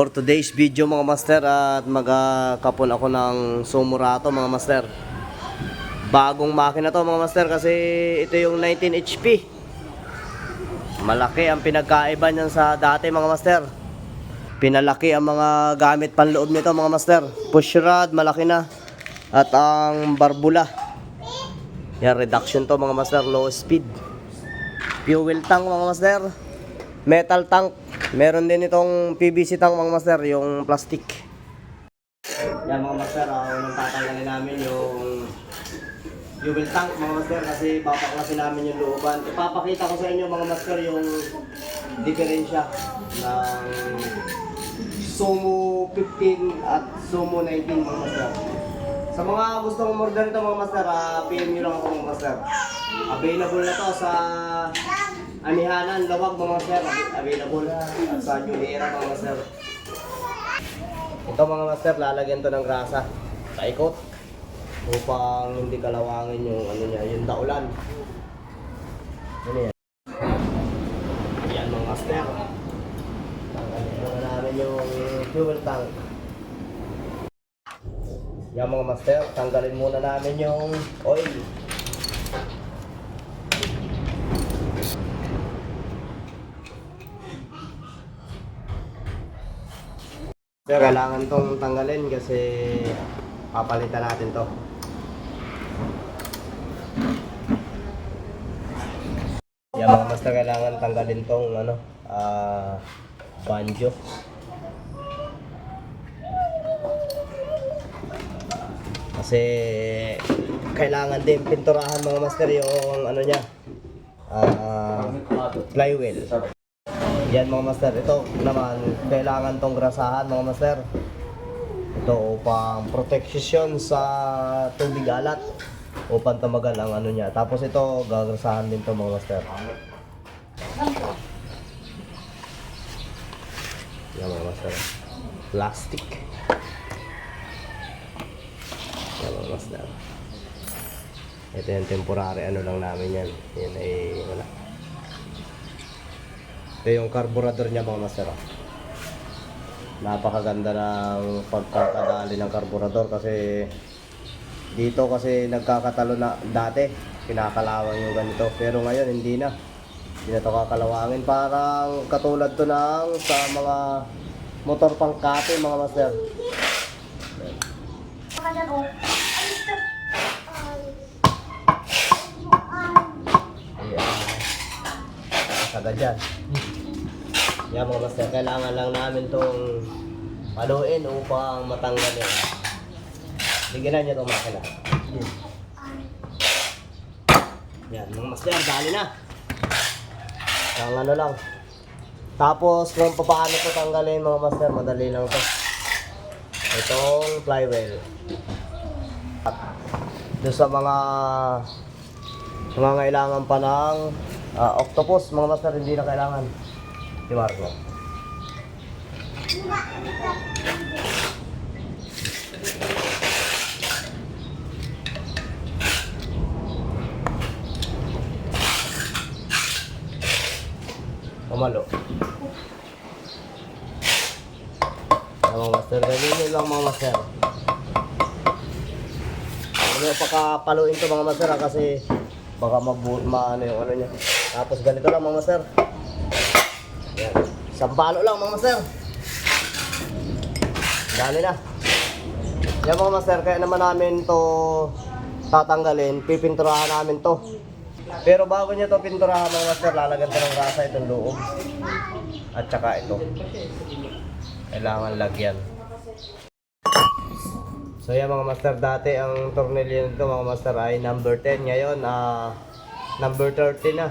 For today's video mga master at magkapon ako ng Sumurato mga master. Bagong makina to mga master kasi ito yung 19 HP. Malaki ang pinagkaiba niyan sa dati mga master. Pinalaki ang mga gamit panloob nito mga master. Push rod, malaki na. At ang barbula. Yan, reduction to mga master, low speed. Fuel tank mga master. Metal tank. Meron din itong PVC tank mga master, yung plastic. Yan mga master, uh, unang tatanggalin namin yung fuel tank mga master kasi papaklasin namin yung looban. Ipapakita ko sa inyo mga master yung diferensya ng Sumo 15 at Sumo 19 mga master. Sa mga gustong umorder nito mga master, uh, PM nyo lang ako mga master. Available na to sa Amihanan, Lawag mga master. Available sa Juliera mga master. Ito mga master, lalagyan to ng grasa. Paikot. Upang hindi kalawangin yung ano niya, yung daulan. Ano yan? Yan mga master. Tanggalin muna namin yung fuel tank. Yan mga master, tanggalin muna namin yung oil. Sir, kailangan tong tanggalin kasi papalitan natin to. Yan mga master, kailangan tanggalin tong ano, ah, banjo. Kasi kailangan din pinturahan mga master yung ano niya, ah, flywheel. Yan mga master, ito naman kailangan tong grasahan mga master. Ito upang protection sa tubig alat upang tumagal ang ano niya. Tapos ito gagrasahan din to mga master. Yan mga master. Plastic. Yan mga master. Ito yung temporary ano lang namin yan. Yan ay wala. Ito yung carburetor niya mga master. oh. Napakaganda ng pagkakadali ng carburetor kasi dito kasi nagkakatalo na dati. Kinakalawang yung ganito. Pero ngayon hindi na. Hindi na ito kakalawangin. Parang katulad to ng sa mga motor pangkate mga master. Ayan. Sagad dyan. Yan mga master, kailangan lang namin tong paluin upang matanggal yun. Bigyan na niyo itong makina. Yan, mga master, dali na. Ang ano lang. Tapos kung paano ito tanggalin mga master, madali lang to. Itong flywheel. At doon sa mga nangangailangan pa ng ah, octopus, mga master, hindi na kailangan. Si Marco. Pamalo. Mga master, ganyan lang mga master. Ano pakapaluin to mga master kasi baka magbuot maano yung ano niya. Tapos ganito lang mga master. Yan. Sampalo lang mga master. Dali na. Yan mga master, kaya naman namin to tatanggalin, pipinturahan namin to. Pero bago niya to pinturahan mga master, lalagyan to ng rasa itong loob. At saka ito. Kailangan lagyan. So yan mga master, dati ang tornilyo nito mga master ay number 10. Ngayon, ah number 30 na.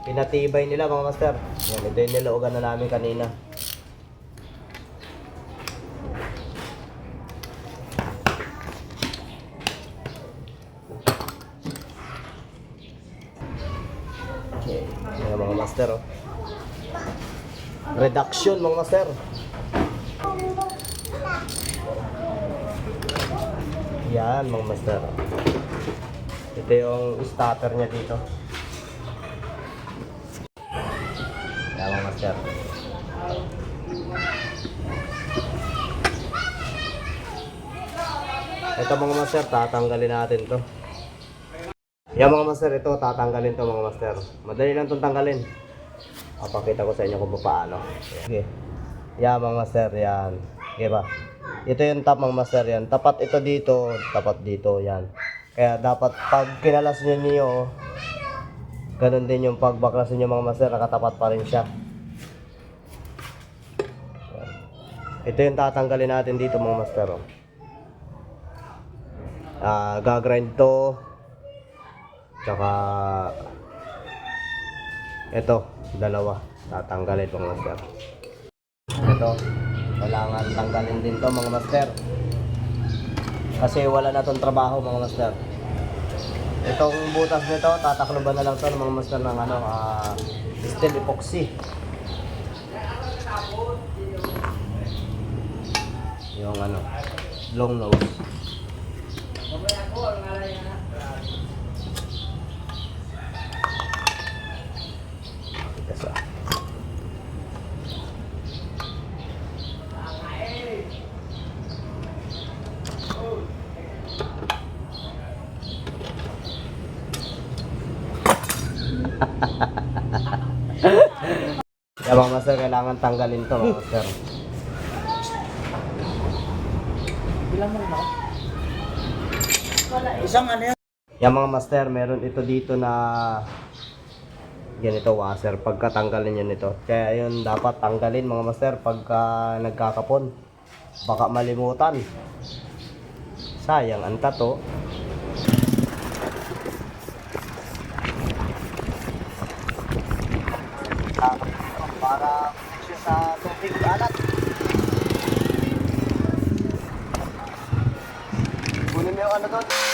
Pinatibay nila mga master. Yan, ito yung niloogan na namin kanina. Okay, yan mga master oh. Reduction mga master. Yan mga master. Ito yung starter niya dito. Yan mga master. Ito mga master, tatanggalin natin to. Yan mga master, ito tatanggalin to mga master. Madali lang itong tanggalin. Papakita ko sa inyo kung paano. Sige. Yan mga master, yan. Sige ba? Ito yung top mga master yan. Tapat ito dito, tapat dito, yan. Kaya dapat pag kinalas nyo niyo, ganun din yung pagbaklas nyo mga master, nakatapat pa rin siya. Ito yung tatanggalin natin dito mga master. Oh. Ah, gagrind to. Tsaka ito, dalawa. Tatanggalin mga master. Ito, kailangan tanggalin din to mga master. Kasi wala na tong trabaho mga master. Itong butas nito, tatakloban na lang to ng mga master ng ano, ah, steel epoxy. Yung ano, long nose. Kaya mga master, kailangan tanggalin to mga master. Isang ano yan? Yung mga master, meron ito dito na ganito washer pagkatanggalin nyo nito. Kaya yun dapat tanggalin mga master pagka nagkakapon. Baka malimutan. Sayang ang tato. Para sa tubig alat. Kunin mo yung ano doon.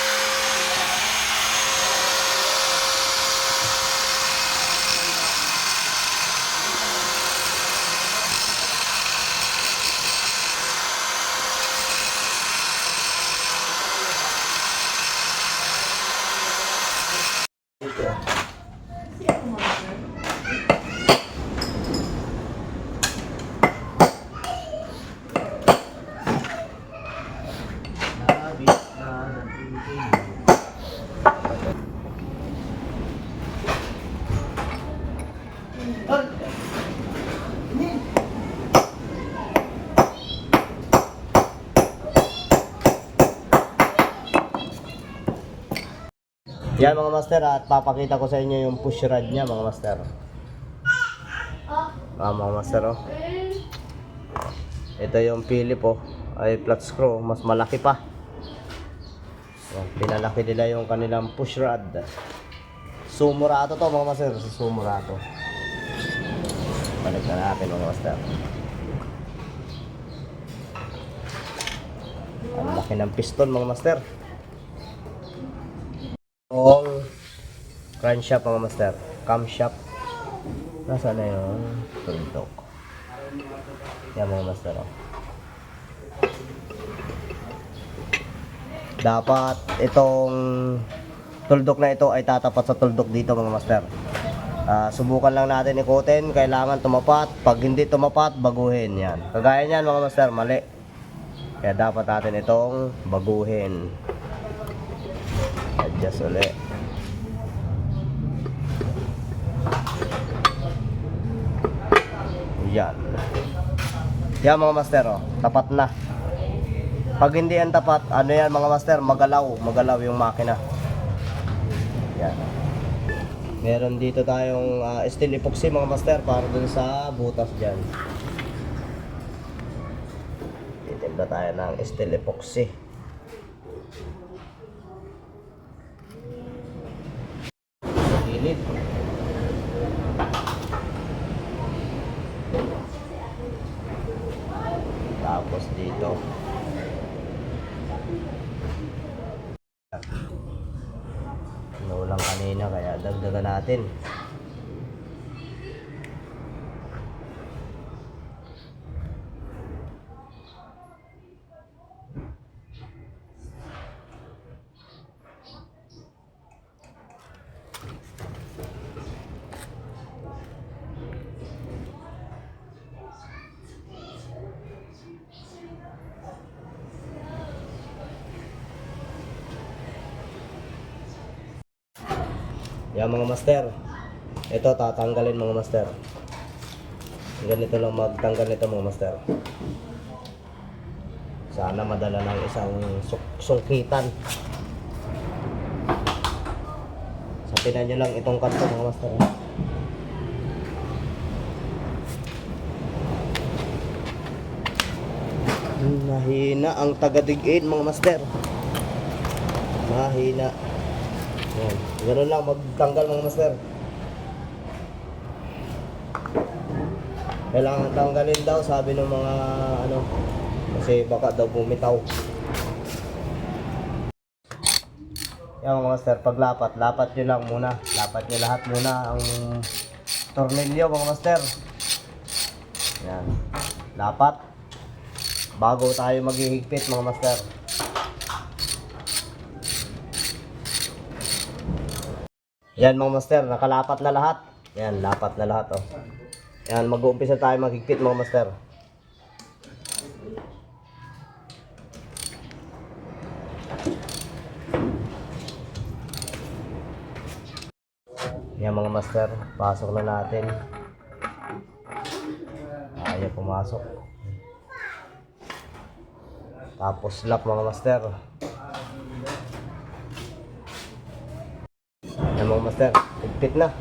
Yan mga master at papakita ko sa inyo yung push rod niya mga master. Ah, mga master oh. Ito yung Philip oh. Ay flat screw, mas malaki pa. Yan, pinalaki nila yung kanilang push rod. Sumurato to mga master, sumurato. Balik na natin mga master. Ang laki ng piston mga master. Yung crankshaft mga master. Camshaft. Nasaan na yung tuldok? Yan mga master. Oh. Dapat itong tuldok na ito ay tatapat sa tuldok dito mga master. Ah, subukan lang natin ikutin. Kailangan tumapat. Pag hindi tumapat, baguhin. Yan. Kagaya niyan mga master, mali. Kaya dapat natin itong baguhin. Adjust ulit. Yan. Yan mga master, oh. tapat na. Pag hindi yan tapat, ano yan mga master, magalaw, magalaw yung makina. Yan. Meron dito tayong ah, steel epoxy mga master para dun sa butas dyan. Titimpla tayo ng steel epoxy. Gilid. Tapos dito. Naulang kanina kaya dagdagan natin. Yan mga master. Ito tatanggalin mga master. Ganito lang magtanggal nito mga master. Sana madala ng isang sungkitan. Sapinan nyo lang itong kanto mga master. Mahina ang tagadigin mga master. Mahina. Yan. Ganun lang magtanggal mga master. Kailangan tanggalin daw sabi ng mga ano kasi baka daw bumitaw. Yan mga master, paglapat, lapat nyo lang muna. Lapat nyo lahat muna ang tornilyo mga master. Yan. Lapat. Bago tayo maghihigpit mga master. Yan mga master, nakalapat na lahat. Yan, lapat na lahat oh. Yan, mag-uumpisa tayo maghigpit mga master. Yan mga master, pasok na natin. Ayaw pumasok. Tapos lock mga master. Yan mga master, higpit na.